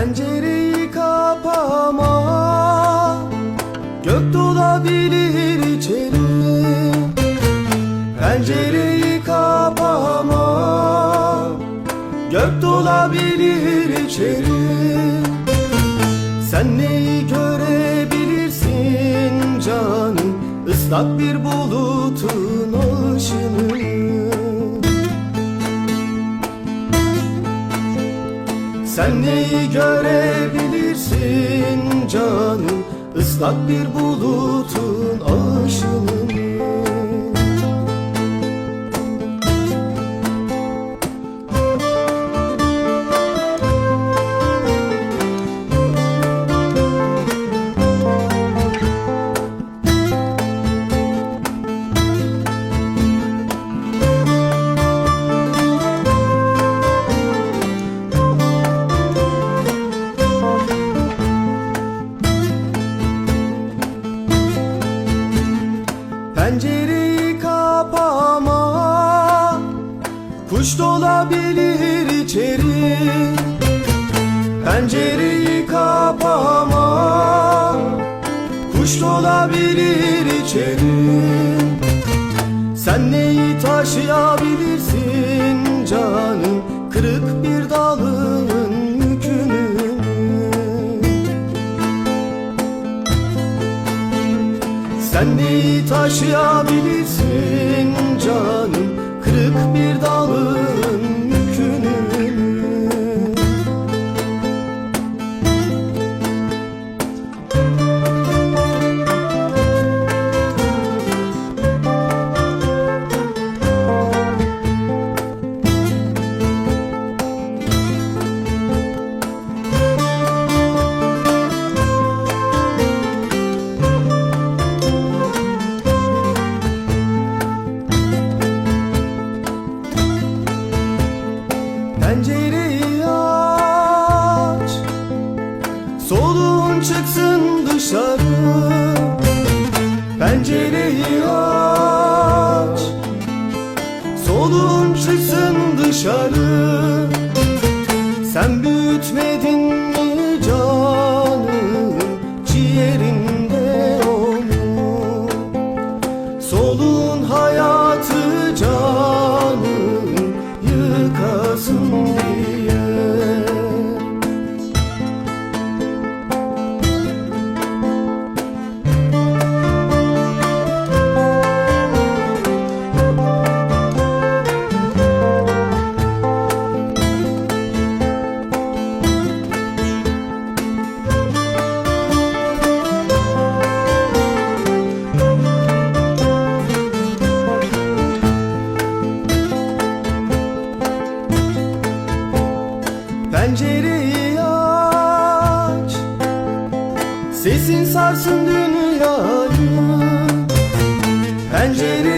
Pencereyi kapama Gök dolabilir içeri. Pencereyi kapama Gök dolabilir içeri. Sen neyi görebilirsin canım? Islak bir bulutun o Sen neyi görebilirsin canım? Islak bir bulutun ışını Pencereyi kapama Kuş dolabilir içeri. Pencereyi kapama Kuş dolabilir içeri. Sen neyi taşıyabilirsin canım? Kırık bir Neyi taşıyabilirsin canım. Kırık bir dalın yükünü Soluğun çıksın dışarı. Pencereyi aç. Soluğun çıksın dışarı. Sen büyütmedin Pencereyi aç. Sesin sarsın dünyayı. Pencereyi